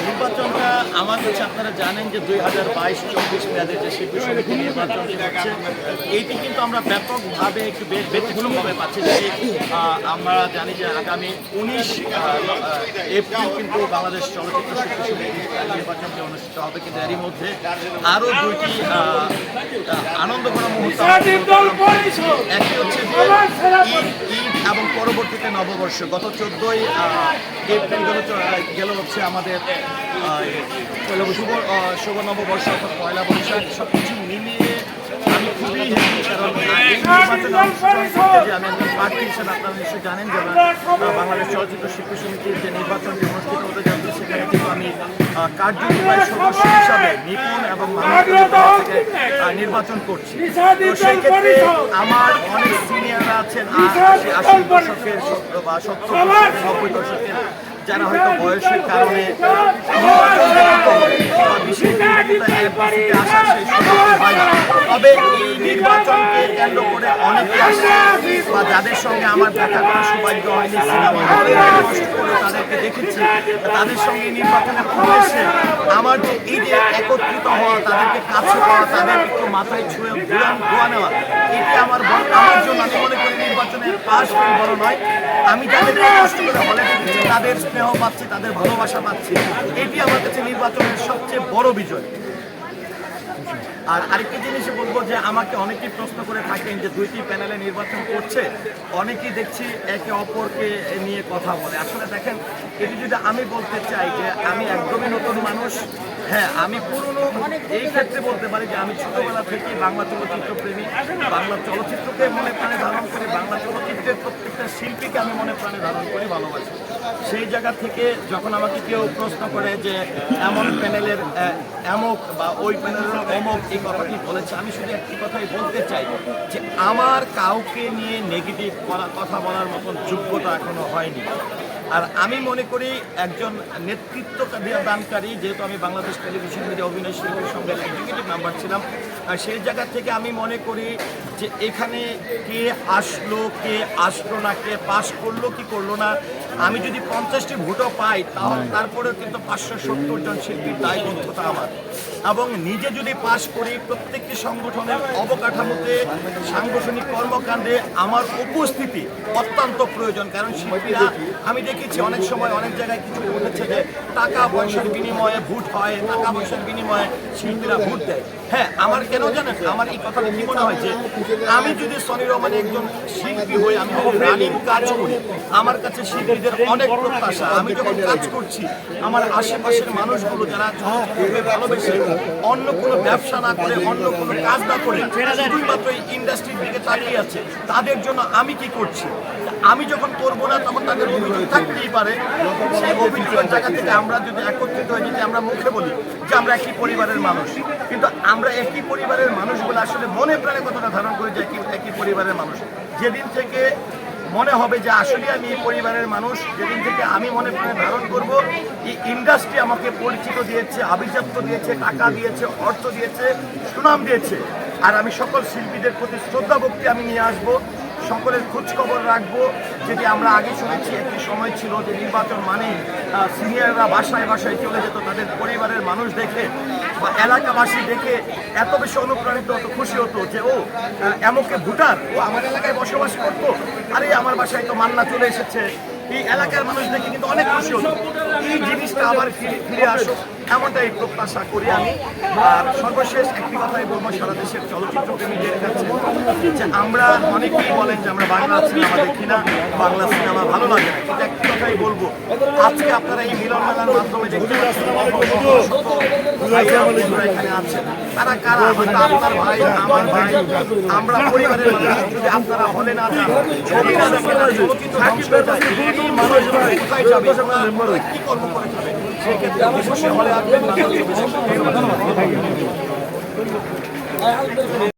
নির্বাচনটা আমার কাছে আপনারা জানেন যে দুই হাজার বাইশ চব্বিশ মেয়াদে যে শিল্পী সমিতি নির্বাচনটি হচ্ছে এইটি কিন্তু আমরা ব্যাপকভাবে একটু ব্যতিক্রমভাবে পাচ্ছি। যে আমরা জানি যে আগামী উনিশ এপ্রিল কিন্তু বাংলাদেশ চলচ্চিত্র শিল্পী সমিতি নির্বাচনটি অনুষ্ঠিত হবে কিন্তু এরই মধ্যে আরও দুইটি আহ, আহ, মুহূর্ত একটি হচ্ছে পরবর্তীতে নববর্ষ। গত চোদ্দোই এপ্রিল গেল হচ্ছে আমাদের শুভ শুভ নববর্ষ অর্থাৎ পয়লা বৈশাখ। সব কিছু মিলিয়ে আমি খুবই হ্যাপি হিসেবে আপনারা নিশ্চয়ই জানেন যে বাংলাদেশ চলচ্চিত্র শিল্পী সমিতির যে নির্বাচনটি অনুষ্ঠিত হতে যাচ্ছে, সেখানে কিন্তু আমি কার্যনির্বাহী সদস্য হিসাবে নিপুণ এবং নির্বাচন করছি। তো সেই ক্ষেত্রে আমার অনেক সিনিয়ররা আছেন আশি দশকের বা যারা হয়তো বয়সের কারণে। তবে এই নির্বাচনকে কেন্দ্র করে অনেকে আসে বা যাদের সঙ্গে আমার দেখা করার সৌভাগ্য হয়নি, সিনেমা করে তাদেরকে দেখেছি, তাদের সঙ্গে নির্বাচনে প্রবেশে একত্রিত হওয়া, তাদেরকে কাছে পাওয়া একটু মাথায় ছুঁয়ে ঘুরান ধোয়া নেওয়া। এটি আমার বড়- আমার জন্য আমি মনে করি নির্বাচনের পাশ ফেল বড় নয়। আমি যাদেরকে কষ্ট করে হলে তাদের স্নেহ পাচ্ছি, তাদের ভালোবাসা পাচ্ছি, এটি আমার কাছে নির্বাচনের সবচেয়ে বড় বিজয়। আর আরেকটি জিনিস বলব যে আমাকে অনেকেই প্রশ্ন করে থাকেন যে দুইটি প্যানেলে নির্বাচন করছে। অনেকেই দেখছি একে অপরকে নিয়ে কথা বলে। আসলে দেখেন, এটি যদি আমি বলতে চাই যে আমি একদমই নতুন মানুষ হ্যাঁ আমি পুরনো এই ক্ষেত্রে বলতে পারি যে আমি ছোটবেলা থেকে বাংলা চলচ্চিত্র প্রেমী বাংলা চলচ্চিত্রকে মনে প্রাণে ধারণ করি বাংলা চলচ্চিত্রের প্রত্যেকটা শিল্পীকে আমি মনে প্রাণে ধারণ করি, ভালোবাসি। সেই জায়গা থেকে যখন আমাকে কেউ প্রশ্ন করে যে এমন প্যানেলের এমক বা ওই প্যানেলের অমক এই কথাটি বলেছে। আমি শুধু একটি কথাই বলতে চাই যে আমার কাউকে নিয়ে নেগেটিভ করা কথা বলার মতন যোগ্যতা এখনও হয়নি। আর আমি মনে করি একজন নেতৃত্ব দানকারী যেহেতু আমি বাংলাদেশ টেলিভিশন মিডিয়া অভিনয় শিল্পীর সঙ্গে এক্সিকিউটিভ মেম্বার ছিলাম আর সেই জায়গা থেকে আমি মনে করি যে এখানে কে আসলো কে আসলো না কে পাশ করল কি করল না আমি যদি পঞ্চাশটি ভোটও পাই তাহলে তারপরেও কিন্তু পাঁচশো সত্তর জন শিল্পীর দায়বদ্ধতা আমার। এবং নিজে যদি পাশ করি প্রত্যেকটি সংগঠনের অবকাঠামোতে সাংগঠনিক কর্মকাণ্ডে আমার উপস্থিতি অত্যন্ত প্রয়োজন কারণ শিল্পীরা আমি দেখেছি, অনেক সময় অনেক জায়গায় কিছু বলেছে যে টাকা পয়সার বিনিময়ে ভোট হয়, টাকা পয়সার বিনিময়ে শিল্পীরা ভোট দেয়। হ্যাঁ আমার কেন জানেন? আমার এই কথাটা কি মনে হয় যে আমি যদি সনি রহমান একজন শিল্পী হই, আমি রানিং কাজ করি, আমার কাছে শিল্পীদের অনেক প্রত্যাশা। আমি যখন কাজ করছি, আমার আশেপাশের মানুষগুলো যারা ভালোবেসে অন্য কোনো ব্যবসা না করে, অন্য কোনো কাজ না করে, শুধুমাত্র এই ইন্ডাস্ট্রির দিকে তাকিয়ে আছে, তাদের জন্য আমি কি করছি? আমি যখন করব না, তখন তাদের অভিযোগ থাকতেই পারে। সেই অভিযোগের জায়গা থেকে আমরা যদি একত্রিত হয়ে যদি আমরা মুখে বলি যে আমরা একই পরিবারের মানুষ, কিন্তু আমরা একই পরিবারের মানুষগুলো আসলে মনে প্রাণে কতটা ধারণ করি যে একই একই পরিবারের মানুষ। যেদিন থেকে মনে হবে যে আসলে আমি এই পরিবারের মানুষ, যেদিন থেকে আমি মনে প্রাণে ধারণ করব, এই ইন্ডাস্ট্রি আমাকে পরিচিত দিয়েছে, আভিজাত্য দিয়েছে, টাকা দিয়েছে, অর্থ দিয়েছে, সুনাম দিয়েছে। আর আমি সকল শিল্পীদের প্রতি শ্রদ্ধা, ভক্তি আমি নিয়ে আসব, সকলের খোঁজখবর রাখব। যেটি আমরা আগে শুনেছি একটি সময় ছিল যে নির্বাচন মানে সিনিয়ররা বাসায় বাসায় চলে যেত, তাদের পরিবারের মানুষ দেখে বা এলাকাবাসী দেখে এত বেশি অনুপ্রাণিত হতো, খুশি হতো যে, ও এমনকি ভুটার, ও আমার এলাকায় বসবাস করতো। আরে, আমার বাসায় তো মান্না চলে এসেছে। এই এলাকার মানুষ দেখে কিন্তু অনেক খুশি হতো এই জিনিসটা আবার ফিরে- আসুক এমনটাই প্রত্যাশা করি আমি আর সর্বশেষ একটি কথাই বলব সারা দেশের চলচ্চিত্র প্রেমীদের কাছে যে আমরা অনেকেই বলেন যে আমরা বাংলা সিনেমা দেখি না বাংলা সিনেমা ভালো লাগে না কিন্তু একটি কথাই বলব আজকে আপনারা এই মিলন মেলার মাধ্যমে দেখতে এখানে আছেন তারা কারা হয়তো আপনার ভাই আমার ভাই আমরা পরিবারের মানুষ যদি আপনারা হলে না চলচ্চিত্র ধ্বংস